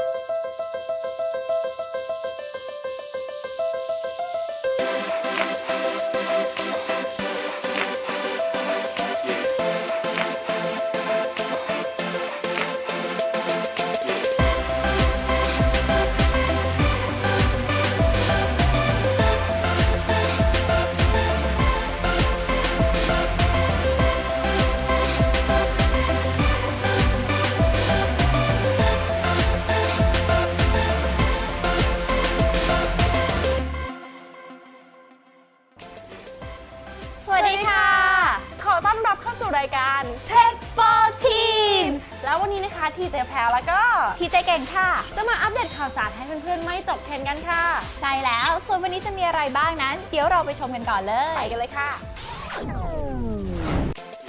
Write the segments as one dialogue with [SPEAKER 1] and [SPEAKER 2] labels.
[SPEAKER 1] ส
[SPEAKER 2] นนี้นะคะทีเจแพรแล้วก็
[SPEAKER 1] พี่ใจเก่งค่ะ
[SPEAKER 2] จะมาอัปเดตข่าวสารให้เพื่อนๆไม่ตกเทรนด์กันค่ะ
[SPEAKER 1] ใช่แล้ว ส่วนวันนี้จะมีอะไรบ้างนั้น เดี๋ยวเราไปชมกันก่อนเล
[SPEAKER 2] ไป
[SPEAKER 1] ย
[SPEAKER 2] กันเลยค่ะ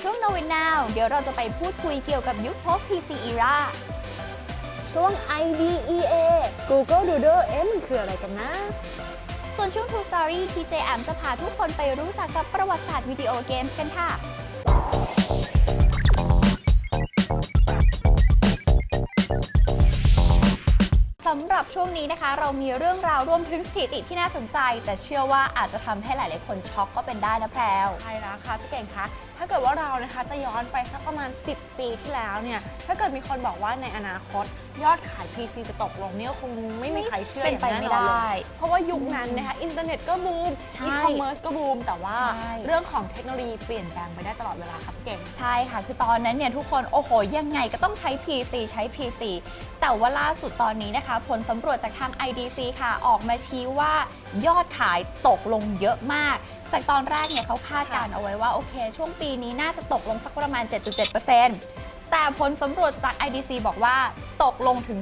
[SPEAKER 1] ช่วง Know It Now เดี๋ยวเราจะไปพูดคุยเกี่ยวกับยุค Post PC Era
[SPEAKER 2] ช่วง IDEA Google Doodle เอ๊ะมันคืออะไรกันนะ
[SPEAKER 1] ส่วนช่วง True Story TJ แอมจะพาทุกคนไปรู้จักกับประวัติศาสตร์วิดีโอเกมส์กันค่ะ สำหรับช่วงนี้นะคะ เรามีเรื่องราวรวมถึงสถิติที่น่าสนใจ แต่เชื่อว่าอาจจะทำให้หลายๆคนช็อกก็เป็นได้นะแพรว
[SPEAKER 2] ใช่แล้วค่ะพี่เก่งคะ ถ้าเกิดว่าเรานะคะจะย้อนไปสักประมาณ 10 ปีที่แล้วเนี่ย ถ้าเกิดมีคนบอกว่าในอนาคต ยอดขาย PC จะตกลงเนี่ยคงไม่มีใครเชื่อ
[SPEAKER 1] เป็น
[SPEAKER 2] อย่าง
[SPEAKER 1] ไป
[SPEAKER 2] แน่
[SPEAKER 1] ไม่
[SPEAKER 2] นอนเล
[SPEAKER 1] ได้
[SPEAKER 2] ยเพราะว่ายุคนั้นนะคะอินเทอร์เน็ตก็บูม
[SPEAKER 1] ใช่
[SPEAKER 2] อีคอมเมิร์ซก็บูม แต่ว่า
[SPEAKER 1] ใช่
[SPEAKER 2] เรื่องของเทคโนโลยีเปลี่ยนแปลงไปได้ตลอดเวลาค่ะพี่เก่ง
[SPEAKER 1] ใช่ค่ะ คือตอนนั้นเนี่ยทุกคน โอ้โห ยังไงก็ต้องใช้ PC ใช้ PC แต่ว่าล่าสุดตอนนี้นะคะผลสำรวจจากทาง IDC ค่ะ ออกมาชี้ว่ายอดขายตกลงเยอะมาก จากตอนแรกเนี่ยเขาคาดการเอาไว้ว่า โอเค ช่วงปีนี้น่าจะตกลงสักประมาณ 7.7% แต่ผลสำรวจจาก IDC บอกว่าตกลงถึง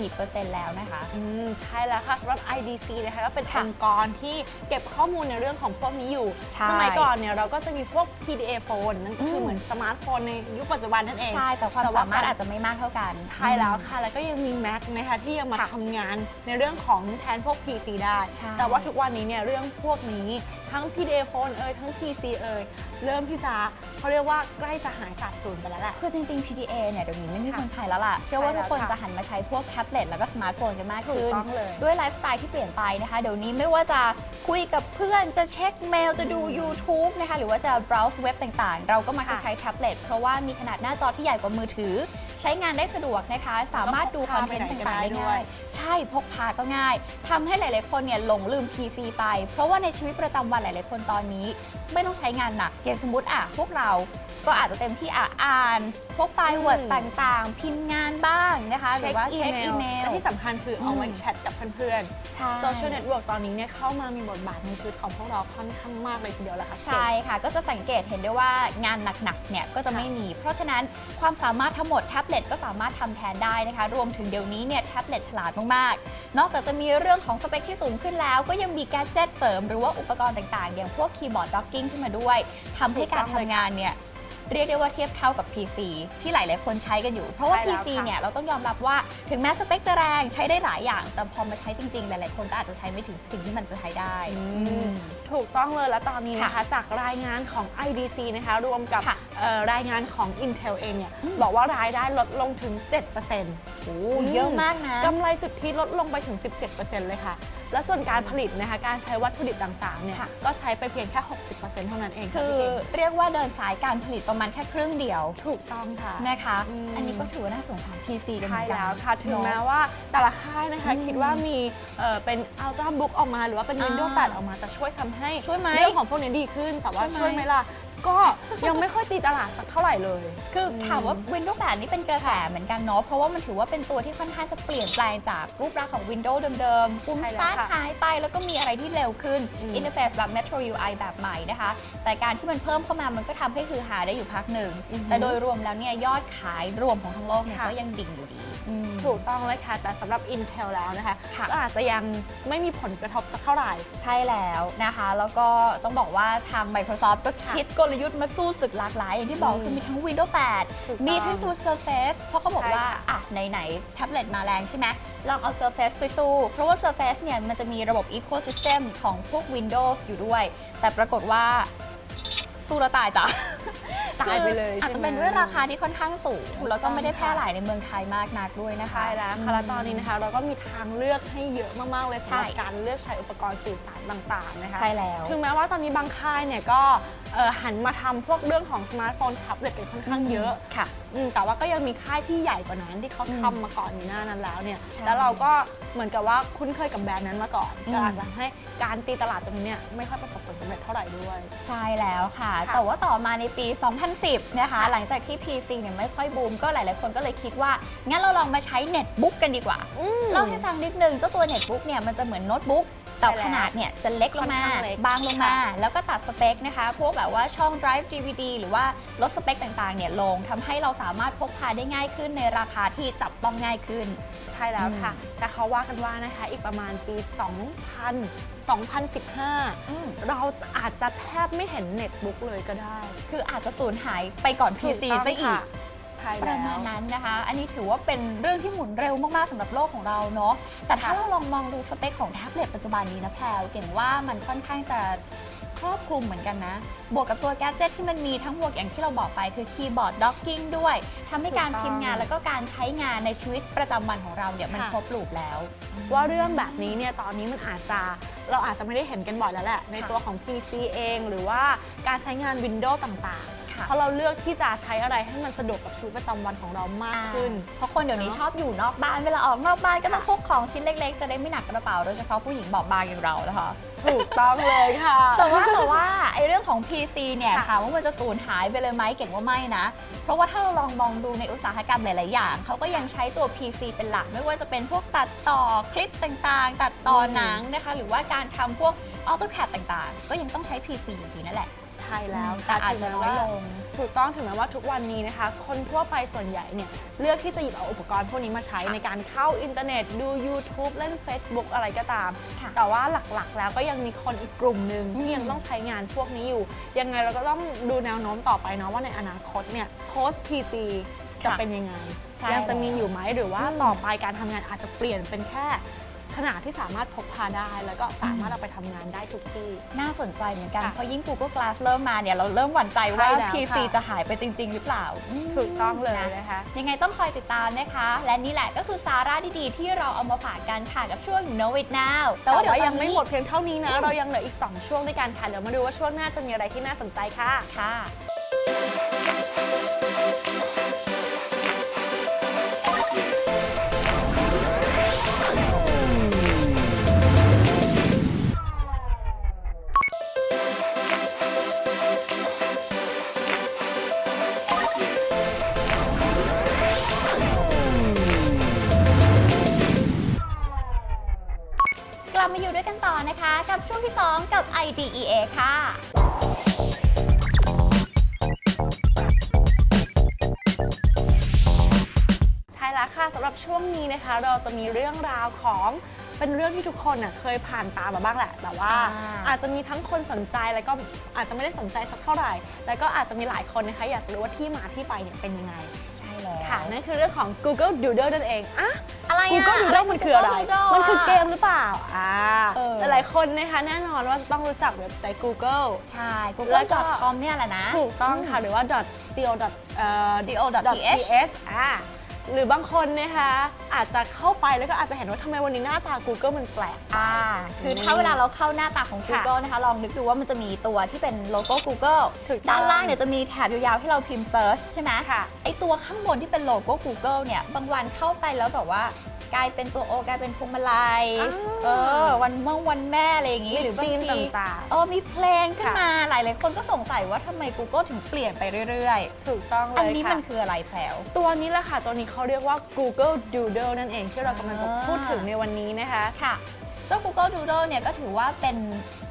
[SPEAKER 1] 14%แล้วนะคะ
[SPEAKER 2] อืมใช่แล้วค่ะสำหรับ IDC นะคะก็เป็น
[SPEAKER 1] ค่ะ
[SPEAKER 2] องค์กรที่เก็บข้อมูลในเรื่องของพวกนี้อยู่
[SPEAKER 1] ใช่
[SPEAKER 2] สมัยก่อนเนี่ยเราก็จะมีพวก PDA โฟนนั่นก็คืออ
[SPEAKER 1] ม
[SPEAKER 2] เหมือนสมาร์ทโฟนในยุคปัจจุบันนั่นเอง
[SPEAKER 1] ใช่แต่ความ
[SPEAKER 2] แต่ว่า
[SPEAKER 1] สามารถอาจจะไม่มากเท่ากัน
[SPEAKER 2] ใช่แล้วค่ะ แล้วก็ยังมี Mac นะคะที่ยังมา
[SPEAKER 1] ค่ะ
[SPEAKER 2] ทำงานในเรื่องของแทนพวก PC ได้
[SPEAKER 1] ใช่
[SPEAKER 2] แต่ว่าทุกวันนี้เนี่ยเรื่องพวกนี้ทั้ง PDA โฟนเอ่ยทั้ง PC เอ่ยเริ่มที่จะเขาเรียกว่าใกล้จะหายสาบสูญไปแล้วแหละ
[SPEAKER 1] คือจริงๆ PDA เนี่ยเดี๋ยวนี้ไม่มี
[SPEAKER 2] ค่ะ
[SPEAKER 1] คนใช้แล้วล่ะ เชื่อว่า
[SPEAKER 2] ใช่แล้
[SPEAKER 1] ทุ
[SPEAKER 2] ว
[SPEAKER 1] กคน
[SPEAKER 2] ค่ะ
[SPEAKER 1] จะหันมาใช้พวกแท็บเล็ตแล้วก็สมาร์ทโฟนกันมาก
[SPEAKER 2] ถูก
[SPEAKER 1] ขึ้น
[SPEAKER 2] ต้องเลย
[SPEAKER 1] ด้วยไลฟ์สไตล์ที่เปลี่ยนไปนะคะ เดี๋ยวนี้ไม่ว่าจะคุยกับเพื่อนจะเช็คเมลจะดู YouTube นะคะหรือว่าจะ browse เว็บต่างๆ เราก็มักจะ
[SPEAKER 2] ค่ะ
[SPEAKER 1] ใช้แท็บเล็ตเพราะว่ามีขนาดหน้าจอที่ใหญ่กว่ามือถือ ใช้งานได้สะดวกนะคะ สามารถดูคอนเทนต์ต่างๆได้ง่ายใช่พกพาก็ง่ายทำให้หลายๆคนเนี่ยหลงลืม PC ไป เพราะว่าในชีวิตประจำวันหลายๆคนตอนนี้ ไม่ต้องใช้งานหนักอย่างสมมติอะพวกเรา ก็อาจจะเต็มที่อะอ่าน พวกไฟล์ Word
[SPEAKER 2] อืม
[SPEAKER 1] ต่างๆ พิมพ์งานบ้างนะคะ หรือว่าเช็คอีเมล
[SPEAKER 2] และที่สำคัญคือเอาไว้
[SPEAKER 1] อืม
[SPEAKER 2] แชทกับเพื่อน
[SPEAKER 1] ใช่
[SPEAKER 2] ๆโซเชียลเน็ตเวิร์กตอนนี้เนี่ยเข้ามามีบทบาทในชีวิตของพวกเราค่อนข้างมากเลยทีเดียวแหละค่ะ
[SPEAKER 1] ใช่ค่ะ ก็จะสังเกตเห็นได้ว่างานหนักๆเนี่ยก็จะไม่มี เพราะฉะนั้นความสามารถทั้งหมดแท็บเล็ตก็สามารถทำแทนได้นะคะ รวมถึงเดี๋ยวนี้เนี่ยแท็บเล็ตฉลาดมากๆ นอกจากจะมีเรื่องของสเปคที่สูงขึ้นแล้ว ก็ยังมีแกดเจิตเสริมหรือว่าอุปกรณ์ต่างๆ อย่างพวกคีย์บอร์ดด็อกกิ้งขึ้นมาด้วยทำให้การทำงานเนี่ย เรียกได้ว่าเทียบเท่ากับ PC ที่หลาย ๆ คนใช้กันอยู่ เพราะว่า
[SPEAKER 2] ใช่แล้ว
[SPEAKER 1] PC
[SPEAKER 2] ค่ะ
[SPEAKER 1] เนี่ยเราต้องยอมรับว่าถึงแม้สเปคจะแรงใช้ได้หลายอย่าง แต่พอมาใช้จริง ๆ หลาย ๆ คนก็อาจจะใช้ไม่ถึงสิ่งที่มันจะใช้ได้
[SPEAKER 2] มถูกต้องเลยและตอนนี้นะคะ
[SPEAKER 1] ค่ะ
[SPEAKER 2] จากรายงานของ IDC นะคะ รวมกับ
[SPEAKER 1] ค่ะ
[SPEAKER 2] เอ่อรายงานของ Intel เองเนี่ย
[SPEAKER 1] อืม
[SPEAKER 2] บอกว่ารายได้ลดลงถึง 7%
[SPEAKER 1] โอ้เยอะมากนะ
[SPEAKER 2] กำไรสุทธิลดลงไปถึง 17%เลยค่ะ และส่วนการผลิตนะคะการใช้วัตถุดิบต่างๆเนี่ย
[SPEAKER 1] ค่ะ
[SPEAKER 2] ก็ใช้ไปเพียงแค่ 60%เท่านั้นเองค่ะ
[SPEAKER 1] คือ
[SPEAKER 2] พี่เก่ง
[SPEAKER 1] เรียกว่าเดินสายการผลิตประมาณแค่ครึ่งเดียว
[SPEAKER 2] ถูกต้องค่ะ
[SPEAKER 1] นะคะ
[SPEAKER 2] อืม
[SPEAKER 1] อันนี้ก็ถือว่าน่าสงสาร PC กันเหมื
[SPEAKER 2] ใช่
[SPEAKER 1] อนกัน
[SPEAKER 2] แล้วค่ะ ถึง
[SPEAKER 1] เนอะ
[SPEAKER 2] แม้ว่าแต่ละค่ายนะคะ
[SPEAKER 1] อืม
[SPEAKER 2] คิดว่ามีเอ่อเป็น Ultra Book ออกมา หรือว่าเป็น
[SPEAKER 1] อ่า
[SPEAKER 2] Windows 8ออกมาจะช่วยทำให้
[SPEAKER 1] ช่วยไหม
[SPEAKER 2] เรื่องของพวกนี้ดีขึ้น แต่ว่า
[SPEAKER 1] ช่วยไหม
[SPEAKER 2] ช่วยไหมล่ะ ก็ยังไม่ค่อยตีตลาดสักเท่าไหร่เลย
[SPEAKER 1] คือถามว่า Windows 8 นี่เป็นกระแสเหมือนกันเนาะ เพราะว่ามันถือว่าเป็นตัวที่ค่อนข้างจะเปลี่ยนแปลงจากรูปลักษณ์ของ Windows เดิมๆปุ่ม
[SPEAKER 2] ใช่
[SPEAKER 1] ส
[SPEAKER 2] แล้ว
[SPEAKER 1] ตาร์ท
[SPEAKER 2] ค่ะ
[SPEAKER 1] หายไปแล้วก็มีอะไรที่เร็วขึ้น
[SPEAKER 2] อืม
[SPEAKER 1] อินเทอร์เฟซแบบ Metro UI แบบใหม่นะคะ แต่การที่มันเพิ่มเข้ามามันก็ทำให้คือหาได้อยู่พักหนึ่ง
[SPEAKER 2] อือฮึ
[SPEAKER 1] แต่โดยรวมแล้วเนี่ยยอดขายรวมของทั้งโลกเนี่ย
[SPEAKER 2] ค่ะ
[SPEAKER 1] ก็ยังดิ่งอยู่ดีอืม
[SPEAKER 2] ถูกต้องเลยค่ะ แต่สำหรับ Intel แล้วนะคะ
[SPEAKER 1] ค่ะ
[SPEAKER 2] ก็อาจจะยังไม่มีผลกระทบสักเท่าไหร่
[SPEAKER 1] ใช่แล้วนะคะ แล้วก็ต้องบอกว่าทาง Microsoft ก็คิดกลยุทธ์มาสู้ศึกหลากหลาย อย่างที่บอก
[SPEAKER 2] อืม
[SPEAKER 1] คือมีทั้ง Windows
[SPEAKER 2] ถูก
[SPEAKER 1] 8มี
[SPEAKER 2] ต้อง
[SPEAKER 1] ทั้งตัว Surface เพราะเขาบอก
[SPEAKER 2] ใช่
[SPEAKER 1] ว่า
[SPEAKER 2] ค่ะ
[SPEAKER 1] อะไหนๆแท็บเล็ตมาแรงใช่ไหมลองเอา Surface ไปสู้ เพราะว่า Surface เนี่ยมันจะมีระบบ Ecosystem ของพวก Windows อยู่ด้วย แต่ปรากฏว่าสู้แล้วตายจ้ะ ต
[SPEAKER 2] หายไปเลย
[SPEAKER 1] อาจจะ
[SPEAKER 2] ใช่ไหม
[SPEAKER 1] เป็นด้วยราคาที่ค่อนข้างสูง
[SPEAKER 2] ถูก
[SPEAKER 1] แล้วก็ไม่ได้
[SPEAKER 2] ต้อง
[SPEAKER 1] แพร่
[SPEAKER 2] ค่ะ
[SPEAKER 1] หลายในเมืองไทยมากนักด้วยนะคะ
[SPEAKER 2] ใช่แล้วค่ะแล้วตอนนี้นะคะ เราก็มีทางเลือกให้เยอะมากๆเลยสำหรับ
[SPEAKER 1] ใช่
[SPEAKER 2] การเลือกใช้อุปกรณ์สื่อสารต่างๆนะคะ
[SPEAKER 1] ใช่แล้ว
[SPEAKER 2] ถึงแม้ว่าตอนนี้บางค่ายเนี่ยก็เอ่อหันมาทำพวกเรื่องของสมาร์ทโฟนแท็บเล็ตกันค่อนข้างเยอะ
[SPEAKER 1] ค่ะ
[SPEAKER 2] อืมแต่ว่าก็ยังมีค่ายที่ใหญ่กว่านั้นที่เขา
[SPEAKER 1] อืม
[SPEAKER 2] ทำมาก่อนอยู่หน้านั้นแล้วเนี่ย
[SPEAKER 1] ใช่
[SPEAKER 2] แล้วเราก็เหมือนกับว่าคุ้นเคยกับแบรนด์นั้นมาก่อน
[SPEAKER 1] อืม
[SPEAKER 2] ก็อาจจะให้การตีตลาดตรงนี้เนี่ยไม่ค่อยประสบผลสำเร็จเท่าไหร่ด้วย
[SPEAKER 1] ใช่แล้วค่ะ
[SPEAKER 2] ค่ะ
[SPEAKER 1] แต่ว่าต่อมาในปี 2010 นะคะ หลังจากที่ PC เนี่ยไม่ค่อยบูม ก็หลายๆ คนก็เลยคิดว่า งั้นเราลองมาใช้เน็ตบุ๊กกันดีกว่า เล่าให้ฟังนิดนึง เจ้าตัวเน็ตบุ๊กเนี่ยมันจะเหมือนโน้ตบุ๊กแต่
[SPEAKER 2] ใช่แล้ว
[SPEAKER 1] ขนาดเนี่ยจะเล็กลงมา
[SPEAKER 2] ค่อนข้างเล็ก
[SPEAKER 1] บางลงมา
[SPEAKER 2] ค่ะ
[SPEAKER 1] แล้วก็ตัดสเปคนะคะ พวกแบบว่าช่อง drive DVD หรือว่าลดสเปคต่างๆ เนี่ยลงทำให้เราสามารถพกพาได้ง่ายขึ้นในราคาที่จับต้องง่ายขึ้น
[SPEAKER 2] ใช่แล้วค่ะ แต่เขาว่ากันว่านะคะอีกประมาณปี 2000 2015
[SPEAKER 1] อืม
[SPEAKER 2] เราอาจจะแทบไม่เห็นเน็ตบุ๊กเลยก็ได้
[SPEAKER 1] คืออาจจะสูญหายไปก่อน PC
[SPEAKER 2] ถูกต้อง
[SPEAKER 1] ซะอี
[SPEAKER 2] ค่ะ
[SPEAKER 1] ก
[SPEAKER 2] ใช่
[SPEAKER 1] ป
[SPEAKER 2] แล้
[SPEAKER 1] ระมาณ
[SPEAKER 2] ว
[SPEAKER 1] นั้นนะคะ อันนี้ถือว่าเป็นเรื่องที่หมุนเร็วมากๆสำหรับโลกของเราเนาะ แต่ถ้า
[SPEAKER 2] ค่ะ
[SPEAKER 1] เราลองมองดูสเปคของแท็บเล็ตปัจจุบันนี้นะแพลวเก่งว่ามันค่อนข้างจะ ครอบคลุมเหมือนกันนะ บวกกับตัวแกดเจิตที่มันมีทั้งบวกอย่างที่เราบอกไปคือคีย์บอร์ดด็อกกิ้งด้วยทำให้การ
[SPEAKER 2] ถูกต้อง
[SPEAKER 1] พิมพ์งานแล้วก็การใช้งานในชีวิตประจำวันของเราเนี่ยมัน
[SPEAKER 2] ค่ะ
[SPEAKER 1] ครบลูปแล้ว
[SPEAKER 2] ว่าเรื่องแบบนี้เนี่ยตอนนี้มันอาจจะเราอาจจะไม่ได้เห็นกันบ่อยแล้วแหละ ใน
[SPEAKER 1] ค่ะ
[SPEAKER 2] ตัวของ PC เอง หรือว่าการใช้งาน Windows ต่าง
[SPEAKER 1] ค่ะ
[SPEAKER 2] ๆ เพราะเราเลือกที่จะใช้อะไรให้มันสะดวกกับชีวิตประจำวันของเรามากขึ้น
[SPEAKER 1] เพราะคนเดี๋ยวนี้
[SPEAKER 2] เนอะ
[SPEAKER 1] ชอบอยู่นอกบ้านเวลาออกนอกบ้านก็ต้อง
[SPEAKER 2] ค่ะ
[SPEAKER 1] พกของชิ้นเล็ก ๆ จะได้ไม่หนักกระเป๋าโดยเฉพาะผู้หญิงบอบบางอย่างเรานะคะ
[SPEAKER 2] ถูกต้องเลยค่ะ
[SPEAKER 1] แต่ว่าแต่ว่าไอ้เรื่องของ PC เนี่ย
[SPEAKER 2] ค่ะ
[SPEAKER 1] ถามว่ามันจะสูญหายไปเลยไหมเก่งว่าไม่นะ เพราะว่าถ้าเราลองมองดูในอุตสาหกรรมหลาย ๆ อย่างเขาก็ยังใช้ตัว PC เป็นหลัก ไม่ว่าจะเป็นพวกตัดต่อคลิปต่างๆ ตัดต่อหนังนะคะ หรือว่าการทำพวก AutoCAD ต่าง ๆ ก็ยังต้องใช้ PC อยู่ดีนั่นแหละ
[SPEAKER 2] ใช่แล้ว
[SPEAKER 1] แต่อาจจะน้อยลง
[SPEAKER 2] ถูกต้องถึงแม้ว่าทุกวันนี้นะคะ คนทั่วไปส่วนใหญ่เนี่ยเลือกที่จะหยิบเอาอุปกรณ์พวกนี้มาใช้
[SPEAKER 1] ค่ะ
[SPEAKER 2] ในการเข้าอินเทอร์เน็ต ดู YouTube เล่น Facebook อะไรก็ตาม
[SPEAKER 1] ค่ะ
[SPEAKER 2] แต่ว่าหลักๆ แล้วก็ยังมีคนอีกกลุ่มหนึ่ง
[SPEAKER 1] อืม
[SPEAKER 2] ที่ยังต้องใช้งานพวกนี้อยู่ ยังไงเราก็ต้องดูแนวโน้มต่อไปเนาะว่าในอนาคตเนี่ยโค้ช PC จะเป็นยังไง
[SPEAKER 1] ใช่
[SPEAKER 2] ยังจะมีอยู่ไหมหรือว่า
[SPEAKER 1] อืม
[SPEAKER 2] ต่อไปการทำงานอาจจะเปลี่ยนเป็นแค่ ขนาดที่สามารถพกพาได้ แล้วก็สามารถเอาไปทำงานได้ทุกที่
[SPEAKER 1] น่าสนใจเหมือนกัน
[SPEAKER 2] ค่ะ
[SPEAKER 1] เพราะยิ่ง Google Glass เริ่มมาเนี่ยเราเริ่มหวั่นใจว่า
[SPEAKER 2] ใช่แล้ว
[SPEAKER 1] PC
[SPEAKER 2] ค่ะ
[SPEAKER 1] จะหายไปจริง ๆ หรือเปล่า
[SPEAKER 2] ถูกต้องเลย
[SPEAKER 1] นะ
[SPEAKER 2] นะคะ
[SPEAKER 1] ยังไงต้องคอยติดตามนะคะ และนี่แหละก็คือสาระดีๆ ที่เราเอามาฝากกันค่ะกับช่วง Know It Now
[SPEAKER 2] แต่ว่า
[SPEAKER 1] เดี๋
[SPEAKER 2] ยัง
[SPEAKER 1] ตอน
[SPEAKER 2] ไม่
[SPEAKER 1] นี้
[SPEAKER 2] หมดเพียงเท่านี้นะ
[SPEAKER 1] อืม
[SPEAKER 2] เรายังเหลืออีก 2 ช่วงด้วยกันค่ะ เดี๋ยวมาดูว่าช่วงหน้าจะมีอะไรที่น่าสนใจค่ะ
[SPEAKER 1] ค่ะ มาอยู่ด้วยกันต่อนะคะ กับช่วงที่ 2 กับ IDEA ค่ะ
[SPEAKER 2] ใช่แล้วค่ะสำหรับช่วงนี้นะคะ เราจะมีเรื่องราวของเป็นเรื่องที่ทุกคนน่ะเคยผ่านตามมาบ้างแหละ แต่ว่า
[SPEAKER 1] อ่า
[SPEAKER 2] อาจจะมีทั้งคนสนใจแล้วก็อาจจะไม่ได้สนใจสักเท่าไหร่ แล้วก็อาจจะมีหลายคนนะคะ อยากจะรู้ว่าที่มาที่ไปเนี่ยเป็นยังไง
[SPEAKER 1] ใช่แล้ว
[SPEAKER 2] ค่ะนั่นคือเรื่องของ Google Doodle นั่นเองอะ
[SPEAKER 1] อะไรอะ
[SPEAKER 2] Google Doodle มันคืออะไร
[SPEAKER 1] Google Doodle
[SPEAKER 2] มันคือ
[SPEAKER 1] อะ
[SPEAKER 2] เกมหรือเปล่า อ่า
[SPEAKER 1] เออ
[SPEAKER 2] หลายๆคนนะคะแน่นอนว่าจะต้องรู้จักเว็บไซต์ Google
[SPEAKER 1] ใช่
[SPEAKER 2] แล้วก็
[SPEAKER 1] google.com เนี่ยแหละนะ
[SPEAKER 2] ถูกต้องค่ะ หรือว่า .co. เอ่อ
[SPEAKER 1] co.th
[SPEAKER 2] .th อ่า หรือบางคนนะคะอาจจะเข้าไปแล้วก็อาจจะเห็นว่าทำไมวันนี้หน้าตา Google มันแปลก
[SPEAKER 1] อ่าคือถ้าเวลาเราเข้าหน้าตาของ
[SPEAKER 2] ค่ะ
[SPEAKER 1] Google นะคะ ลองนึกดูว่ามันจะมีตัวที่เป็นโลโก้ Google
[SPEAKER 2] ถูกต้อง
[SPEAKER 1] ด้านล่างเนี่ยจะมีแถบยาวๆให้เราพิมพ์ search ใช่ไหม
[SPEAKER 2] ค่ะ
[SPEAKER 1] ไอตัวข้างบนที่เป็นโลโก้ Google เนี่ย บางวันเข้าไปแล้วแบบว่า กลายเป็นตัวโอกลายเป็นพวงมาลัย
[SPEAKER 2] อ่า
[SPEAKER 1] เออวันเมื่อวันแม่อะไรอย่างงี้หรือบาง
[SPEAKER 2] ธีม
[SPEAKER 1] ที
[SPEAKER 2] ต่างๆ
[SPEAKER 1] เออมีเพลงขึ้นมาหลายๆคนก็สงสัยว่าทำไม Google ถึงเปลี่ยนไปเรื่อย
[SPEAKER 2] ถูกต้องเล
[SPEAKER 1] ๆอัน
[SPEAKER 2] ย
[SPEAKER 1] นี้
[SPEAKER 2] ค่ะ
[SPEAKER 1] มันคืออะไรแพลว
[SPEAKER 2] ตัวนี้แหละค่ะตัวนี้เขาเรียกว่า Google Doodle นั่นเองที่เรากำลังจะ
[SPEAKER 1] อ่า
[SPEAKER 2] พูดถึงในวันนี้นะคะ
[SPEAKER 1] ค่ะเจ้า Google Doodle เนี่ยก็ถือว่าเป็น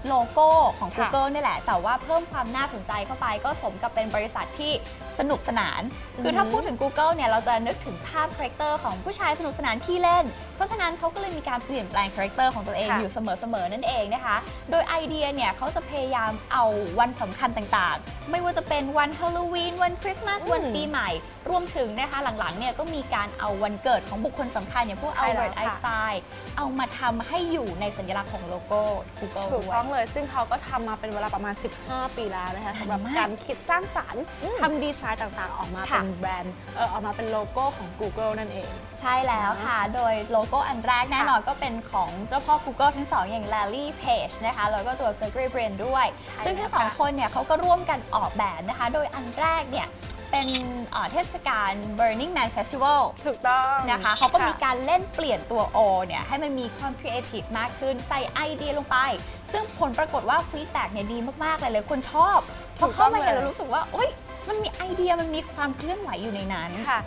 [SPEAKER 1] โลโก้ของ
[SPEAKER 2] ค่ะ
[SPEAKER 1] Google นี่แหละ แต่ว่าเพิ่มความน่าสนใจเข้าไปก็สมกับเป็นบริษัทที่ สนุกสนาน คือถ้าพูดถึง Google เนี่ยเราจะนึกถึงภาพคาแรคเตอร์ของผู้ชายสนุกสนานขี้เล่นเพราะฉะนั้นเขาก็เลยมีการเปลี่ยนแปลงคาแรคเตอร์ของตัวเอง
[SPEAKER 2] ค่ะ
[SPEAKER 1] อยู่เสมอๆนั่นเองนะคะ โดยไอเดียเนี่ยเขาจะพยายามเอาวันสำคัญต่างๆ ไม่ว่าจะเป็นวันฮาโลวีนวันคริสต์มาส
[SPEAKER 2] อืม
[SPEAKER 1] วันปีใหม่ รวมถึงนะคะหลังๆเนี่ยก็มีการเอาวันเกิดของบุคคลสำคัญอย่างพวก
[SPEAKER 2] ใช่
[SPEAKER 1] อัล
[SPEAKER 2] แล้ว
[SPEAKER 1] เบิร์ตไอ
[SPEAKER 2] ค่ะ
[SPEAKER 1] น์สไตน์เอามาทำให้อยู่ในสัญลักษณ์ของโลโก้ Google
[SPEAKER 2] ถูก
[SPEAKER 1] ด้วย
[SPEAKER 2] ต้องเลย ซึ่งเขาก็ทำมาเป็นเวลาประมาณ 15 ปีแล้วนะคะสำหรับ
[SPEAKER 1] มาก
[SPEAKER 2] การคิดสร้างสรรค์
[SPEAKER 1] อืม
[SPEAKER 2] ทำดีไซน์ต่างๆ ออกมา
[SPEAKER 1] ค่ะ
[SPEAKER 2] เป็นแบรนด์เออออกมาเป็นโลโก้ของ Google นั่นเอง
[SPEAKER 1] ใช่แล้วค่ะ โดยโลโก้อันแรกแน่นอนก็เป็นของเจ้าพ่อ Google ทั้งสองอย่าง Larry Page นะคะแล้วก็ตัว Sergey Brin ด้วย
[SPEAKER 2] ใช่
[SPEAKER 1] ซึ่งทั้ง
[SPEAKER 2] แล้ว
[SPEAKER 1] สอง
[SPEAKER 2] ค่ะ
[SPEAKER 1] คนเนี่ยเขาก็ร่วมกันออกแบบนะคะ โดยอันแรกเนี่ยเป็นเอ่อเทศกาล Burning Man Festival
[SPEAKER 2] ถูกต้อง
[SPEAKER 1] นะคะเขาก็มีการเล่นเปลี่ยนตัว O เนี่ยให้มันมีความครีเอทีฟมากขึ้นใส่ไอเดียลงไป ซึ่งผลปรากฏว่าฟีดแบ็กเนี่ยดีมากๆเลยเลยคนชอบพอเข้ามาเห็นแล้วรู้สึกว่า โอ๊ยมันมีไอเดียมันมีความเคลื่อนไหวอยู่ในนั้น
[SPEAKER 2] ค่ะ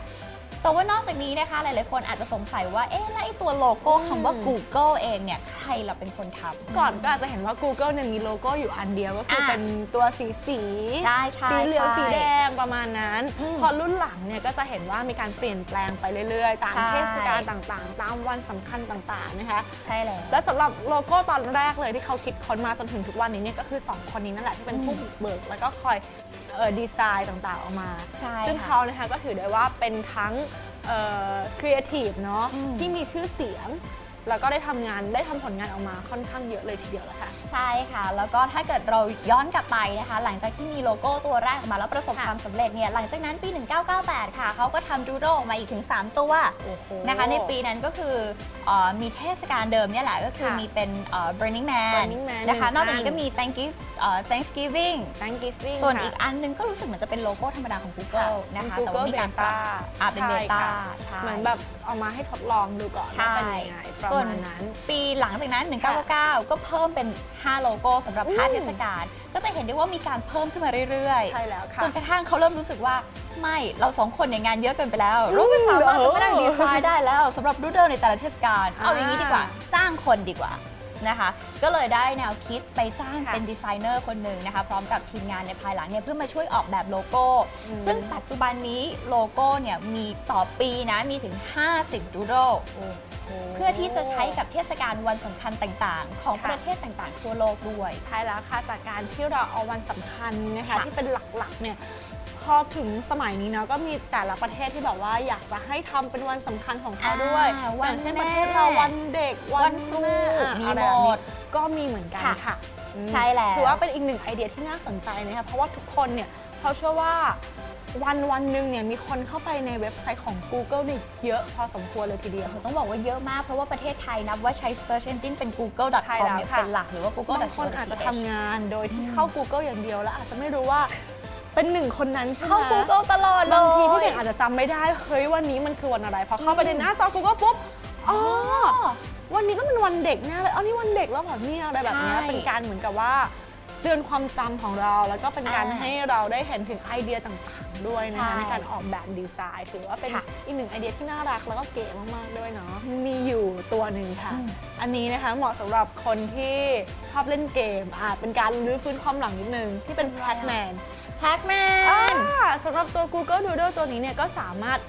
[SPEAKER 1] แต่ว่านอกจากนี้นะคะ หลาย ๆ คนอาจจะสงสัยว่า เอ๊ะ แล้วไอ้ตัวโลโก้
[SPEAKER 2] อืม
[SPEAKER 1] คำว่า Google เองเนี่ย ใครล่ะเป็นคนทำ
[SPEAKER 2] ก่อนก็อาจจะเห็นว่า Google เนี่ยมีโลโก้อยู่อันเดียวก็คือ
[SPEAKER 1] อะ
[SPEAKER 2] เป็นตัวสีสี
[SPEAKER 1] ใช่ใช่
[SPEAKER 2] สีเหลือง
[SPEAKER 1] ใช่
[SPEAKER 2] สีแดงประมาณนั้น
[SPEAKER 1] อืม
[SPEAKER 2] พอรุ่นหลังเนี่ยก็จะเห็นว่ามีการเปลี่ยนแปลงไปเรื่อยๆ ตาม
[SPEAKER 1] ใช่
[SPEAKER 2] เทศกาลต่างๆ ตามวันสำคัญต่างๆนะคะ
[SPEAKER 1] ใช่แล้ว
[SPEAKER 2] และสำหรับโลโก้ตอนแรกเลยที่เขาคิดค้นมาจนถึงทุกวันนี้เนี่ยก็คือ 2 คนนี้นั่นแหละที่เป็นผู้
[SPEAKER 1] อืม
[SPEAKER 2] บุกเบิก แล้วก็คอยเอ่อ ดีไซน์ต่างๆออกมา
[SPEAKER 1] ใช่
[SPEAKER 2] ซึ่ง
[SPEAKER 1] ค่ะ
[SPEAKER 2] เขานะคะก็ถือได้ว่าเป็นทั้งครีเอทีฟเนาะ
[SPEAKER 1] อืม
[SPEAKER 2] ที่มีชื่อเสียง แล้วก็ได้ทำงานได้ทำผลงานออกมาค่อนข้างเยอะเลยทีเดียวแหละค่ะ
[SPEAKER 1] ใช่ค่ะ แล้วก็ถ้าเกิดเราย้อนกลับไปนะคะ หลังจากที่มีโลโก้ตัวแรกออกมาแล้วประสบ
[SPEAKER 2] ค่ะ
[SPEAKER 1] ความสำเร็จเนี่ย หลังจากนั้นปี 1998 ค่ะเขาก็ทำดูโดออกมาอีกถึง 3 ตัว
[SPEAKER 2] โอ้โห
[SPEAKER 1] นะคะ ในปีนั้นก็คือเออมีเทศกาลเดิมเนี่ยแหละ ก็คือ
[SPEAKER 2] ค่ะ
[SPEAKER 1] มีเป็นเอ่อ Burning Man
[SPEAKER 2] Burning Man
[SPEAKER 1] นะคะ
[SPEAKER 2] หนึ่ง
[SPEAKER 1] นอกจากนี้
[SPEAKER 2] อัน
[SPEAKER 1] ก็มี Thank you เอ่อ Thanksgiving
[SPEAKER 2] Thanksgiving
[SPEAKER 1] ส่วน
[SPEAKER 2] ค่ะ
[SPEAKER 1] อีกอันนึงก็รู้สึกเหมือนจะเป็นโลโก้ธรรมดาของ Google นะคะ
[SPEAKER 2] เป็
[SPEAKER 1] แต่ว่ามีการปรับ อะเป็น
[SPEAKER 2] ใช่
[SPEAKER 1] เบต้า
[SPEAKER 2] ค่ะ
[SPEAKER 1] ใช่
[SPEAKER 2] เหมือนแบบเอามาให้ทดลองดูก่อน
[SPEAKER 1] ใช่
[SPEAKER 2] ว่าเป็นยังไงประ
[SPEAKER 1] ส่วน
[SPEAKER 2] มาณนั้น
[SPEAKER 1] ปีหลังจากนั้น 1999 ก็เพิ่มเป็น 5 โลโก้สำหรับ
[SPEAKER 2] อืม
[SPEAKER 1] 5 เทศกาล ก็จะเห็นได้ว่ามีการเพิ่มขึ้นมาเรื่อย
[SPEAKER 2] ใช่แล้ว
[SPEAKER 1] ๆ
[SPEAKER 2] ค่ะ
[SPEAKER 1] จนกระทั่งเขาเริ่มรู้สึกว่าไม่เราสองคนเนี่ยงานเยอะเกินไปแล้วเราไม่สามารถจะมานั่งดีไซน์ได้แล้วสำหรับรูเดอร์ในแต่ละเทศกาล
[SPEAKER 2] อ่า
[SPEAKER 1] เอาอย่างนี้ดีกว่า จ้างคนดีกว่านะคะ ก็เลยได้แนวคิดไปจ้าง
[SPEAKER 2] ค่ะ
[SPEAKER 1] เป็นดีไซเนอร์คนหนึ่งนะคะ พร้อมกับทีมงานในภายหลังเนี่ยเพื่อมาช่วยออกแบบโลโก้
[SPEAKER 2] อืม
[SPEAKER 1] ซึ่งปัจจุบันนี้โลโก้เนี่ยมีต่อปีนะมีถึง 50รูโด เพื่อที่จะใช้กับเทศกาลวันสำคัญต่างๆ ของ
[SPEAKER 2] ค่ะ
[SPEAKER 1] ประเทศต่างๆ ทั่วโลกด้วย
[SPEAKER 2] ใช่แล้วค่ะจากการที่เราเอาวันสำคัญนะคะ
[SPEAKER 1] ค่ะ
[SPEAKER 2] ที่เป็นหลักๆเนี่ยพอถึงสมัยนี้เนาะก็มีแต่ละประเทศที่แบบว่าอยากจะให้ทำเป็นวันสำคัญของเขาด้วย
[SPEAKER 1] อ่า
[SPEAKER 2] อ
[SPEAKER 1] วัน
[SPEAKER 2] ย่างเช่น
[SPEAKER 1] แม่
[SPEAKER 2] ประเทศเราวันเด็ก
[SPEAKER 1] วันครู
[SPEAKER 2] แม่อะ
[SPEAKER 1] มี
[SPEAKER 2] อะไร
[SPEAKER 1] หม
[SPEAKER 2] แบบนี้
[SPEAKER 1] ด
[SPEAKER 2] ก็มีเหมือนกัน
[SPEAKER 1] ค่ะ
[SPEAKER 2] ค่ะอืม
[SPEAKER 1] ใช่แล้ว
[SPEAKER 2] ถือว่าเป็นอีกหนึ่งไอเดียที่น่าสนใจนะคะเพราะว่าทุกคนเนี่ยเขาเชื่อว่า วันวันหนึ่งเนี่ยมีคนเข้าไปในเว็บไซต์ของ Google เนี่ยเยอะพอสมควรเลยทีเดียว
[SPEAKER 1] ต้องบอกว่าเยอะมากเพราะว่าประเทศไทยนับว่าใช้ search engine เป็น
[SPEAKER 2] ใช่
[SPEAKER 1] google.com
[SPEAKER 2] แล้ว
[SPEAKER 1] เนี่ย
[SPEAKER 2] ค่ะ
[SPEAKER 1] เป็นหลักหรือว่า google
[SPEAKER 2] บางคนอาจจะทำงานโดยที่เข้า Google อย่างเดียวแล้วอาจจะไม่รู้ว่าเป็นหนึ่งคนนั้นใช่ไหม
[SPEAKER 1] เข้า Google ตลอดเลย
[SPEAKER 2] บางทีพี่เด็กอาจจะจำไม่ได้เฮ้ยวันนี้มันคือวันอะไรพอเข้าไปในหน้าจอ Google ปุ๊บอ๋อวันนี้ต้องเป็นวันเด็กแน่เลยอ๋อนี่วันเด็กแล้วเหรอเนี่ยอะไรแบบเนี้ย
[SPEAKER 1] ใช่
[SPEAKER 2] เป็นการเหมือนกับว่าเตือนความจำของเราแล้วก็เป็นการ
[SPEAKER 1] อ่า
[SPEAKER 2] ให้เราได้เห็นถึงไอเดียต่างๆ ด้วยนะคะ
[SPEAKER 1] ใช่
[SPEAKER 2] ในการออกแบบดีไซน์ถือว่าเป็น
[SPEAKER 1] ค่ะ
[SPEAKER 2] อีกหนึ่งไอเดียที่น่ารักแล้วก็เก๋มากๆด้วยเนาะมีอยู่ตัวหนึ่งค่ะ
[SPEAKER 1] อืม
[SPEAKER 2] อันนี้นะคะเหมาะสำหรับคนที่ชอบเล่นเกมอ่าเป็นการรื้อฟื้นความหลังนิดนึงที่เป็น Pac-Man
[SPEAKER 1] Pac-Man
[SPEAKER 2] อ่าสำหรับตัว Google Doodle ตัวนี้เนี่ยก็สามารถ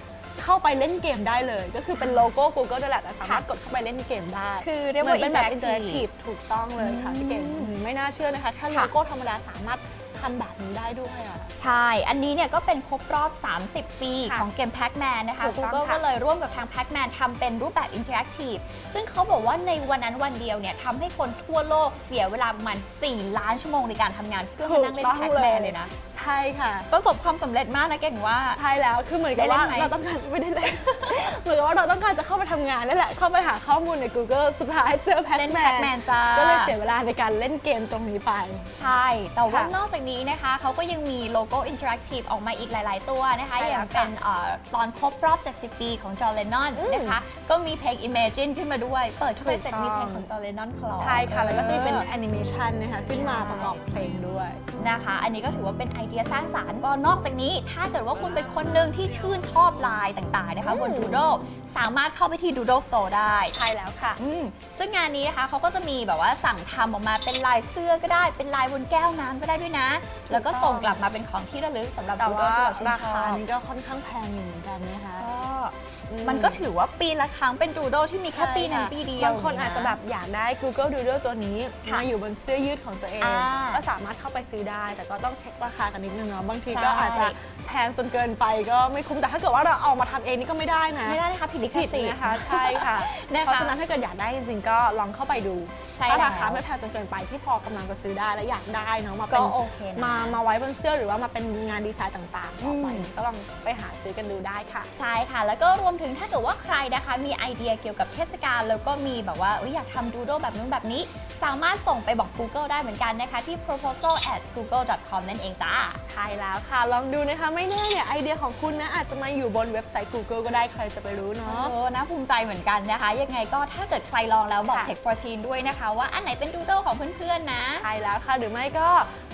[SPEAKER 2] เข้าไปเล่นเกมได้เลย ก็คือเป็นโลโก้ Google ด้วยแหละแต่สามารถกดเข้าไปเล่นเกมได้
[SPEAKER 1] คือเรียก
[SPEAKER 2] เหมือ
[SPEAKER 1] ว่าน
[SPEAKER 2] เป็นแบบ
[SPEAKER 1] interactive
[SPEAKER 2] interactive ถูกต้องเลยค่ะพี่เก่ง
[SPEAKER 1] อืม
[SPEAKER 2] อืมไม่น่าเชื่อนะคะแค่โล
[SPEAKER 1] ค่ะ
[SPEAKER 2] โก้ธรรมดาสามารถ ทำแบบนี้ได้ด้วยอะ
[SPEAKER 1] ใช่ อันนี้เนี่ยก็เป็นครบรอบ 30 ปี
[SPEAKER 2] ค่ะ
[SPEAKER 1] ของเกม Pac-Man นะคะ
[SPEAKER 2] ถูกต้อง
[SPEAKER 1] Google
[SPEAKER 2] ค่ะ
[SPEAKER 1] ก็เลยร่วมกับทาง Pac-Man ทำเป็นรูปแบบ Interactive ซึ่งเขาบอกว่าในวันนั้นวันเดียวเนี่ยทำให้คนทั่วโลกเสียเวลาประมาณ 4 ล้านชั่วโมงในการทำงานเพื่อมานั่งเล่น Pac-Man เลยนะ
[SPEAKER 2] ใช่ค่ะ
[SPEAKER 1] ประสบความสำเร็จมากนะเก่งว่า
[SPEAKER 2] ใช่แล้วคือเหมือนกับ
[SPEAKER 1] ได้เล่
[SPEAKER 2] ว่าน
[SPEAKER 1] ไหม
[SPEAKER 2] เราต้องการไม่ได้เล่น เหมือนกับว่าเราต้องการจะเข้าไปทำงานนั่นแหละเข้าไปหาข้อมูลใน Google สุดท้ายเจอแพ
[SPEAKER 1] เล่น
[SPEAKER 2] ทแม
[SPEAKER 1] Pac-Man จ้า
[SPEAKER 2] ก็เลยเสียเวลาในการเล่นเกมตรงนี้ไป
[SPEAKER 1] ใช่ แต่ว่า
[SPEAKER 2] ค่ะ
[SPEAKER 1] นอกจากนี้นะคะเขาก็ยังมีโลโก้ Interactive ออกมาอีกหลาย ๆ ตัวนะคะ
[SPEAKER 2] ใช่
[SPEAKER 1] อ
[SPEAKER 2] แล้ว
[SPEAKER 1] ย่างเป็นเอ่อตอนครบรอบ 70 ปีของจอร์เลนนอน
[SPEAKER 2] อืม
[SPEAKER 1] นะคะ ก็มีเพลง Imagine ขึ้นมาด้วย เปิดเข้าไปเสร็จ
[SPEAKER 2] ถูกต้อง
[SPEAKER 1] มีเพลงของจอร์เลนนอนคลอ
[SPEAKER 2] ใช่ค่ะ แล้วก็จะมีเป็น
[SPEAKER 1] ออ
[SPEAKER 2] แอนิเมชันนะคะขึ้นมา
[SPEAKER 1] ใช่
[SPEAKER 2] ประกอบเพลงด้วย
[SPEAKER 1] นะคะ อันนี้ก็ถือว่าเป็นไอเดียสร้างสารรค์ก็นอกจากนี้ ถ้าเกิดว่าคุณเป็นคนหนึ่งที่ชื่นชอบลายต่าง ๆ นะคะบน
[SPEAKER 2] อืม
[SPEAKER 1] Doodle สามารถเข้าไปที่ Doodle Store ได้
[SPEAKER 2] ใช่แล้วค่ะ
[SPEAKER 1] อืมซึ่งงานนี้นะคะเขาก็จะมีแบบว่าสั่งทำออกมาเป็นลายเสื้อก็ได้ เป็นลายบนแก้วน้ำก็ได้ด้วยนะ แล้วก็ส่งกลับมาเป็นของที่ระลึกสำหรับ
[SPEAKER 2] แต่
[SPEAKER 1] ดูโด
[SPEAKER 2] ว่า
[SPEAKER 1] ที่เราชื่น
[SPEAKER 2] รา
[SPEAKER 1] ชอ
[SPEAKER 2] คา
[SPEAKER 1] บ
[SPEAKER 2] นี้ก็ค่อนข้างแพงอยู่เหมือนกันนะคะ
[SPEAKER 1] ก็
[SPEAKER 2] อื ม
[SPEAKER 3] มันก็ถือว่าปีละครั้งเป็นดูโดที่มีแค่ปีนั้นปีเดียว
[SPEAKER 2] บางคนอาจจะแบบอยากได้ Google Doodle ตัวนี้
[SPEAKER 3] ค่ะ
[SPEAKER 2] มาอยู่บนเสื้อยืดของตัวเอง
[SPEAKER 3] อ่า
[SPEAKER 2] ก็สามารถเข้าไปซื้อได้ แต่ก็ต้องเช็คราคากันนิดนึงเนาะบางที
[SPEAKER 3] ใช่
[SPEAKER 2] ก็อาจจะแพงจนเกินไปก็ไม่คุ้มแต่ถ้าเกิดว่าเราเอามาทำเองนี่ก็ไม่ได้นะ
[SPEAKER 3] ไม่ได้นะคะผิดลิข
[SPEAKER 2] ผิด
[SPEAKER 3] สิทธิ์
[SPEAKER 2] นะคะใช่ค่ะ
[SPEAKER 3] นะคะ
[SPEAKER 2] เพราะฉะนั้นถ้าเกิดอยากได้จริงๆก็ลองเข้าไปดู
[SPEAKER 3] ใช่
[SPEAKER 2] ถ้า
[SPEAKER 3] แล้ว
[SPEAKER 2] ราคาไม่แพงจนเกินไปที่พอกำลังจะซื้อได้และอยากได้เนาะมาเป็
[SPEAKER 3] ก็
[SPEAKER 2] น
[SPEAKER 3] โอเคนะ
[SPEAKER 2] มามาไว้บนเสื้อหรือว่ามาเป็นงานดีไซน์ต่างๆต่อไป
[SPEAKER 3] อืม
[SPEAKER 2] ก็ลองไปหาซื้อกันดูได้ค่ะ
[SPEAKER 3] ใช่ค่ะ แล้วก็รวมถึงถ้าเกิดว่าใครนะคะมีไอเดียเกี่ยวกับเทศกาลแล้วก็มีแบบว่าเอ้ยอยากทำดูโดแบบนู้นแบบนี้ สามารถส่งไปบอก Google ได้เหมือนกันนะคะ ที่ proposal at google com นั่นเองจ้า
[SPEAKER 2] ใช่แล้วค่ะ ลองดูนะคะ ไม่แน่เนี่ยไอเดียของคุณนะ อาจจะมาอยู่บนเว็บไซต์ Google ก็ได้ใครจะไปรู้เนาะ
[SPEAKER 3] โอ้น่าภูมิใจเหมือนกันนะคะ ยังไงก็ถ้าเกิดใครลองแล้วบอก
[SPEAKER 2] ค่ะ
[SPEAKER 3] Tech 14ด้วยนะคะ ว่าอันไหนเป็นดูโดของเพื่อนๆนะ
[SPEAKER 2] ใช่แล้วค่ะหรือไม่ก็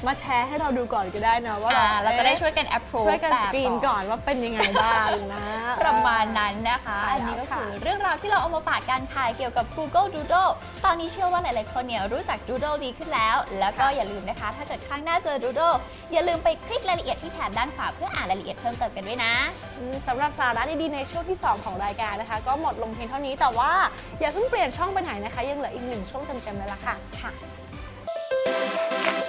[SPEAKER 2] มาแชร์ให้เราดูก่อนก็ได้นะว่า
[SPEAKER 3] อ่า
[SPEAKER 2] เรา
[SPEAKER 3] เราจะได้ช่วยกัน approve
[SPEAKER 2] ช่วยกัน
[SPEAKER 3] แบบ
[SPEAKER 2] สกรีน
[SPEAKER 3] ต่อ
[SPEAKER 2] ก่อนว่าเป็นยังไงบ้างนะ
[SPEAKER 3] ประมาณนั้นนะคะ
[SPEAKER 2] ใช่
[SPEAKER 3] อันนี้
[SPEAKER 2] แล้
[SPEAKER 3] ก็
[SPEAKER 2] วค่ะ
[SPEAKER 3] คือเรื่องราวที่เราเอามาฝากกันค่ะเกี่ยวกับ Google Doodle ตอนนี้เชื่อว่าหลาย ๆ คนเนี่ยรู้จัก Doodle ดีขึ้นแล้ว แล้วก็อย่าลืมนะคะ ถ้าเกิดข้างหน้าเจอ Doodle อย่าลืมไปคลิกรายละเอียดที่แถบด้านขวาเพื่ออ่านรายละเอียดเพิ่มเติมกันด้วยนะ
[SPEAKER 2] อืมสำหรับสาระดีๆในช่วงที่ 2 ของรายการนะคะ ก็หมดลงเพียงเท่านี้แต่ว่าอย่าเพิ่งเปลี่ยนช่องไปไหนนะคะ ยังเหลืออีกหนึ่งช่วงเต็มๆเลยล่ะค่ะ
[SPEAKER 3] ค่ะ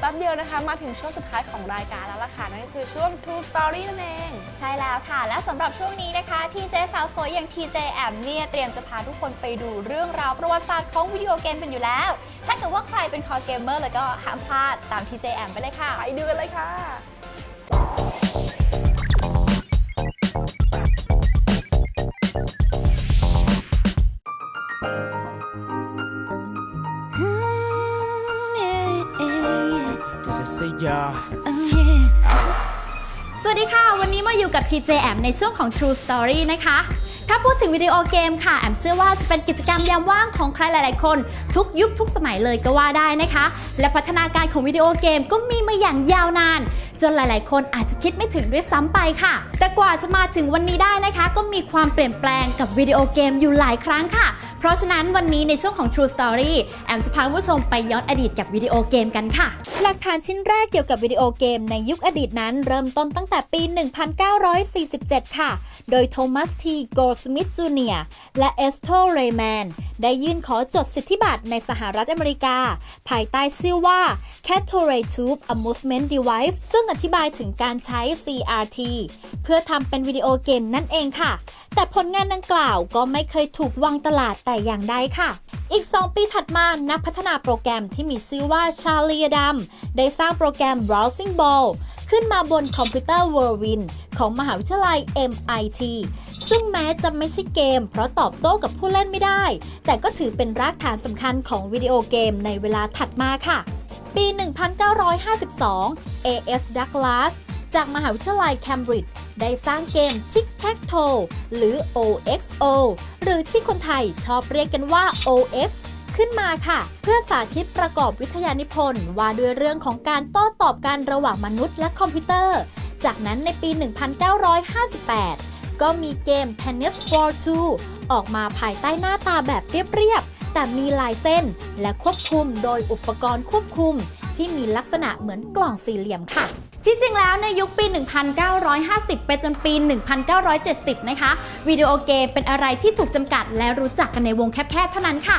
[SPEAKER 2] แป๊บเดียวนะคะ มาถึงช่วงสุดท้ายของรายการแล้วล่ะค่ะ นั่นก็คือช่วง True Story นั่นเอง
[SPEAKER 3] ใช่แล้วค่ะ และสำหรับช่วงนี้นะคะทีเจสาวสวยอย่าง TJ แอมเนี่ยเตรียมจะพาทุกคนไปดูเรื่องราวประวัติศาสตร์ของวิดีโอเกมกันอยู่แล้ว ถ้าเกิดว่าใครเป็นคอเกมเมอร์แล้วก็ห้ามพลาดตาม TJ แอมไปเลยค่ะ
[SPEAKER 2] ไปดูกันเลยค่ะ
[SPEAKER 3] สวัสดีค่ะ วันนี้มาอยู่กับ TJ แอมในช่วงของ True Story นะคะ ถ้าพูดถึงวิดีโอเกมค่ะ แอมเชื่อว่าจะเป็นกิจกรรมยามว่างของใครหลาย ๆ คน ทุกยุคทุกสมัยเลยก็ว่าได้นะคะ และพัฒนาการของวิดีโอเกมก็มีมาอย่างยาวนาน จนหลาย ๆ คนอาจจะคิดไม่ถึงด้วยซ้ำไปค่ะ แต่กว่าจะมาถึงวันนี้ได้นะคะ ก็มีความเปลี่ยนแปลงกับวิดีโอเกมอยู่หลายครั้งค่ะ เพราะฉะนั้นวันนี้ในช่วงของ True Story แอมจะพาคุณผู้ชมไปย้อนอดีตกับวิดีโอเกมกันค่ะ หลักฐานชิ้นแรกเกี่ยวกับวิดีโอเกมในยุคอดีตนั้นเริ่มต้นตั้งแต่ปี 1947 ค่ะ โดยโทมัสทีโกลสมิธจูเนียและเอสโทเรย์แมนได้ยื่นขอจดสิทธิบัตรในสหรัฐอเมริกา ภายใต้ชื่อว่า c a t o r a y Tube Amusement Device ซึ่งอธิบายถึงการใช้ CRT เพื่อทำเป็นวิดีโอเกมนั่นเองค่ะ แต่ผลงานดังกล่าวก็ไม่เคยถูกวางตลาดแต่อย่างใดค่ะอีก 2 ปีถัดมานักพัฒนาโปรแกรมที่มีชื่อว่าชาลีดัมได้สร้างโปรแกรม Browsing Ball ขึ้นมาบนคอมพิวเตอร์ Whirlwind ของมหาวิทยาลัย MIT ซึ่งแม้จะไม่ใช่เกม เพราะตอบโต้กับผู้เล่นไม่ได้ แต่ก็ถือเป็นรากฐานสำคัญของวิดีโอเกมในเวลาถัดมาค่ะ ปี 1952 A.S. Douglas จากมหาวิทยาลัยเคมบริดจ์ได้สร้างเกม Tic Tac t o หรือ OXO หรือที่คนไทยชอบเรียกกันว่า OX ขึ้นมาค่ะ เพื่อสาธิตประกอบวิทยานิพนธ์ว่าด้วยเรื่องของการโต้ตอบกันระหว่างมนุษย์และคอมพิวเตอร์ จากนั้นในปี 1958 ก็มีเกม Tennis for Two ออกมาภายใต้หน้าตาแบบเรียบๆ แต่มีลายเส้นและควบคุมโดยอุปกรณ์ควบคุม ที่มีลักษณะเหมือนกล่องสี่เหลี่ยมค่ะ ที่จริงแล้วในยุคปี 1950 ไปจนปี 1970 นะคะ วิดีโอเกมเป็นอะไรที่ถูกจำกัดและรู้จักกันในวงแคบๆเท่านั้นค่ะ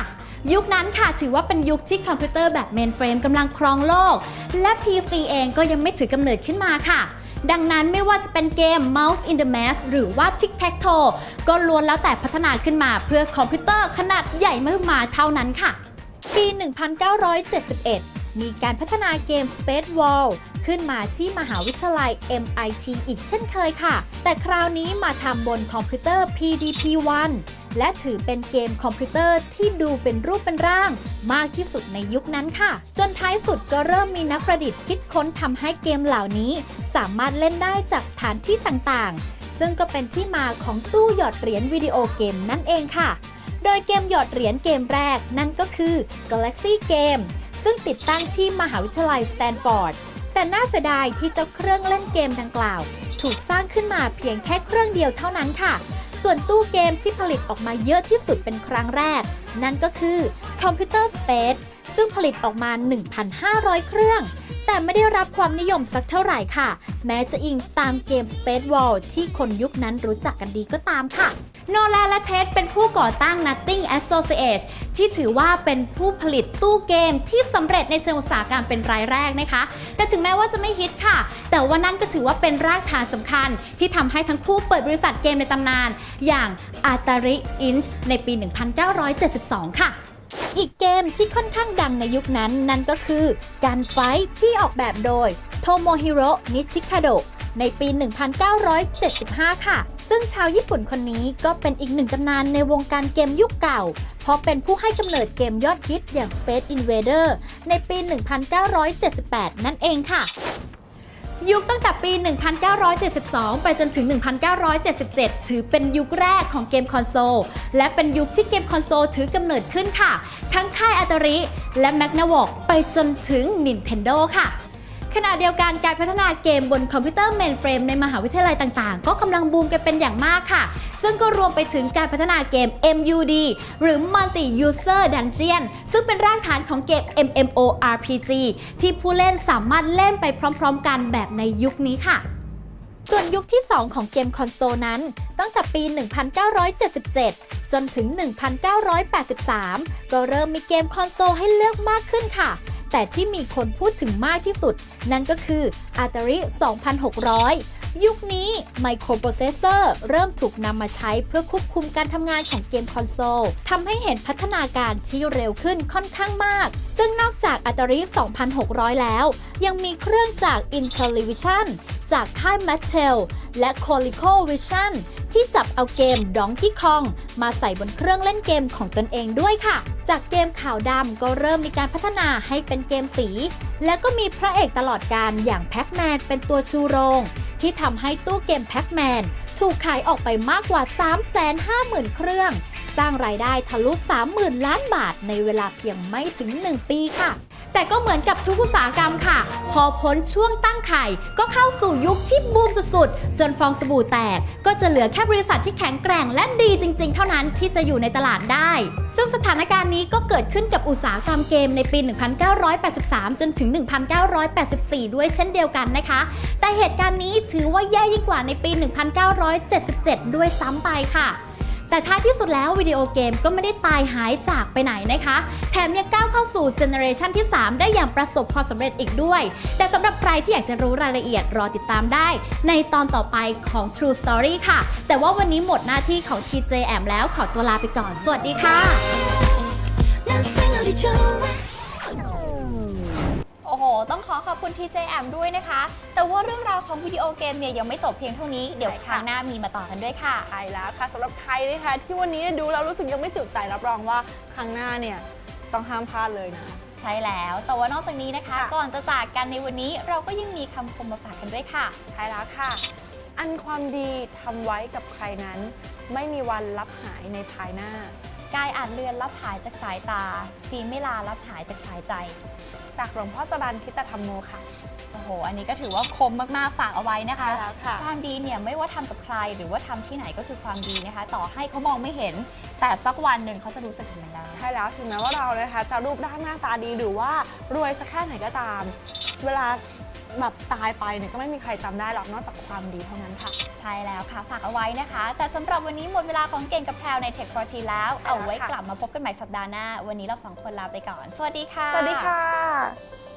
[SPEAKER 3] ยุคนั้นค่ะถือว่าเป็นยุคที่คอมพิวเตอร์แบบเมนเฟรมกำลังครองโลก และ PC เองก็ยังไม่ถือกำเนิดขึ้นมาค่ะดังนั้นไม่ว่าจะเป็นเกม Mouse in the Mask หรือว่า Tic Tac Toe ก็ล้วนแล้วแต่พัฒนาขึ้นมาเพื่อคอมพิวเตอร์ขนาดใหญ่มากมาเท่านั้นค่ะ ปี 1971 มีการพัฒนาเกม Space Wall ขึ้นมาที่มหาวิทยาลัย MIT อีกเช่นเคยค่ะ แต่คราวนี้มาทำบนคอมพิวเตอร์ PDP-1 และถือเป็นเกมคอมพิวเตอร์ที่ดูเป็นรูปเป็นร่าง มากที่สุดในยุคนั้นค่ะ จนท้ายสุดก็เริ่มมีนักประดิษฐ์คิดค้นทำให้เกมเหล่านี้ สามารถเล่นได้จากสถานที่ต่างๆ ซึ่งก็เป็นที่มาของตู้หยอดเหรียญวิดีโอเกมนั่นเองค่ะ โดยเกมหยอดเหรียญเกมแรกนั่นก็คือ Galaxy Game ซึ่งติดตั้งที่มหาวิทยาลัยสแตนฟอร์ด แต่น่าเสียดายที่เจ้าเครื่องเล่นเกมดังกล่าว ถูกสร้างขึ้นมาเพียงแค่เครื่องเดียวเท่านั้นค่ะ ส่วนตู้เกมที่ผลิตออกมาเยอะที่สุดเป็นครั้งแรก นั่นก็คือคอมพิวเตอร์สเปซซึ่งผลิตออกมา 1,500 เครื่อง แต่ไม่ได้รับความนิยมสักเท่าไหร่ค่ะ แม้จะอิงตามเกม Space Wall ที่คนยุคนั้นรู้จักกันดีก็ตามค่ะ โนแลนและเทสเป็นผู้ก่อตั้ง Nothing Associates ที่ถือว่าเป็นผู้ผลิตตู้เกมที่สำเร็จในเชิงอุตสาหกรรมเป็นรายแรกนะคะ แต่ถึงแม้ว่าจะไม่ฮิตค่ะ แต่ว่านั่นก็ถือว่าเป็นรากฐานสำคัญ ที่ทำให้ทั้งคู่เปิดบริษัทเกมในตำนาน อย่าง Atari Inc. ในปี 1972 ค่ะ อีกเกมที่ค่อนข้างดังในยุคนั้นนั่นก็คือ การไฟที่ออกแบบโดยโทโมฮิโร่นิชิคาโดในปี 1975 ค่ะ ซึ่งชาวญี่ปุ่นคนนี้ก็เป็นอีกหนึ่งตำนานในวงการเกมยุคเก่า เพราะเป็นผู้ให้กำเนิดเกมยอดฮิตอย่าง Space Invader ในปี 1978 นั่นเองค่ะ ยุคตั้งแต่ปี 1972 ไปจนถึง 1977 ถือเป็นยุคแรกของเกมคอนโซล และเป็นยุคที่เกมคอนโซลถือกำเนิดขึ้นค่ะ ทั้งค่าย Atari และ Magnavox ไปจนถึง Nintendo ค่ะ ขณะเดียวกันการพัฒนาเกมบนคอมพิวเตอร์เมนเฟรมในมหาวิทยาลัยต่างๆ ก็กำลังบูมกันเป็นอย่างมากค่ะ ซึ่งก็รวมไปถึงการพัฒนาเกม MUD หรือ Multi User Dungeon ซึ่งเป็นรากฐานของเกม MMORPG ที่ผู้เล่นสามารถเล่นไปพร้อม ๆ กันแบบในยุคนี้ค่ะ ส่วนยุคที่ 2 ของเกมคอนโซลนั้น ตั้งแต่ปี 1977จนถึง 1983 ก็เริ่มมีเกมคอนโซลให้เลือกมากขึ้นค่ะ แต่ที่มีคนพูดถึงมากที่สุด นั่นก็คือ Atari 2600 ยุคนี้ไมโครโปรเซสเซอร์เริ่มถูกนำมาใช้เพื่อควบคุมการทำงานของเกมคอนโซลทำให้เห็นพัฒนาการที่เร็วขึ้นค่อนข้างมาก ซึ่งนอกจาก Atari 2600 แล้ว ยังมีเครื่องจาก Intellivision จากค่าย Mattel และ ColecoVision ที่จับเอาเกม Donkey Kong มาใส่บนเครื่องเล่นเกมของตนเองด้วยค่ะ จากเกมขาวดำก็เริ่มมีการพัฒนาให้เป็นเกมสี และก็มีพระเอกตลอดการอย่างแพ็กแมนเป็นตัวชูโรง ที่ทำให้ตู้เกมแพ็กแมนถูกขายออกไปมากกว่า 350,000 เครื่อง สร้างรายได้ทะลุ 30,000 ล้านบาทในเวลาเพียงไม่ถึง 1 ปีค่ะ แต่ก็เหมือนกับทุกอุตสาหกรรมค่ะ พอพ้นช่วงตั้งไข่ ก็เข้าสู่ยุคที่บูมสุดๆ จนฟองสบู่แตก ก็จะเหลือแค่บริษัทที่แข็งแกร่งและดีจริง ๆ เท่านั้นที่จะอยู่ในตลาดได้ ซึ่งสถานการณ์นี้ก็เกิดขึ้นกับอุตสาหกรรมเกมในปี 1983 จนถึง 1984 ด้วยเช่นเดียวกันนะคะ แต่เหตุการณ์นี้ถือว่าแย่ยิ่งกว่าในปี 1977 ด้วยซ้ำไปค่ะ แต่ท้ายที่สุดแล้ววิดีโอเกมก็ไม่ได้ตายหายจากไปไหนนะคะ แถมยังก้าวเข้าสู่เจเนอเรชันที่ 3 ได้อย่างประสบความสำเร็จอีกด้วย แต่สำหรับใครที่อยากจะรู้รายละเอียดรอติดตามได้ ในตอนต่อไปของ True Story ค่ะ แต่ว่าวันนี้หมดหน้าที่ของ TJ แอมแล้วขอตัวลาไปก่อน สวัสดีค่ะ
[SPEAKER 1] ต้องขอขอบคุณ TJM ด้วยนะคะ แต่ว่าเรื่องราวของวิดีโอเกมเนี่ยยังไม่จบเพียงเท่านี้ เดี๋ยว
[SPEAKER 2] ใช่
[SPEAKER 1] ค
[SPEAKER 2] ค่ะ
[SPEAKER 1] รั้งหน้ามีมาต่อกันด้วยค่ะ
[SPEAKER 2] ใช่แล้วค่ะสำหรับใครนะคะที่วันนี้ดูแล้วรู้สึกยังไม่จุใจรับรองว่าครั้งหน้าเนี่ยต้องห้ามพลาดเลยนะ
[SPEAKER 1] ใช่แล้ว แต่ว่านอกจากนี้นะคะ
[SPEAKER 2] ค่ะ
[SPEAKER 1] ก่อนจะจากกันในวันนี้เราก็ยังมีคำคมมาฝากกันด้วยค่ะ
[SPEAKER 2] ใช่แล้วค่ะ อันความดีทำไว้กับใครนั้น ไม่มีวันลับหายในภายหน้า
[SPEAKER 1] กายอาจเลือนรับหายจากสายตาดีไม่ลารับหายจากสายใจ
[SPEAKER 2] จากหลวงพ่อจรันทิตธรรมโมค่ะ
[SPEAKER 1] โอ้โห อันนี้ก็ถือว่าคมมากๆ ฝากเอาไว้นะคะ
[SPEAKER 2] ใช่แล้วค่ะ
[SPEAKER 1] ความดีเนี่ยไม่ว่าทำกับใครหรือว่าทำที่ไหนก็คือความดีนะคะ ต่อให้เขามองไม่เห็น แต่สักวันหนึ่งเขาจะรู้สึกถึงมันได้
[SPEAKER 2] ใช่แล้วถึงแม้ว่าเรานะคะจะรูปร่างหน้าตาดีหรือว่ารวยสักแค่ไหนก็ตาม เวลาแบบตายไปเนี่ยก็ไม่มีใครจำได้หรอกนอกจากความดีเท่านั้นค่ะ
[SPEAKER 1] ใช่แล้วค่ะ ฝากเอาไว้นะคะ แต่สำหรับวันนี้หมดเวลาของเก่งกับแพรวใน Tech 40แล้ว
[SPEAKER 2] ใช่แล้ว
[SPEAKER 1] เอาไว้กลับมาพบกันใหม่สัปดาห์หน้า วันนี้เราสองคนลาไปก่อน สวัสดีค่ะ
[SPEAKER 2] สวัสดีค่ะ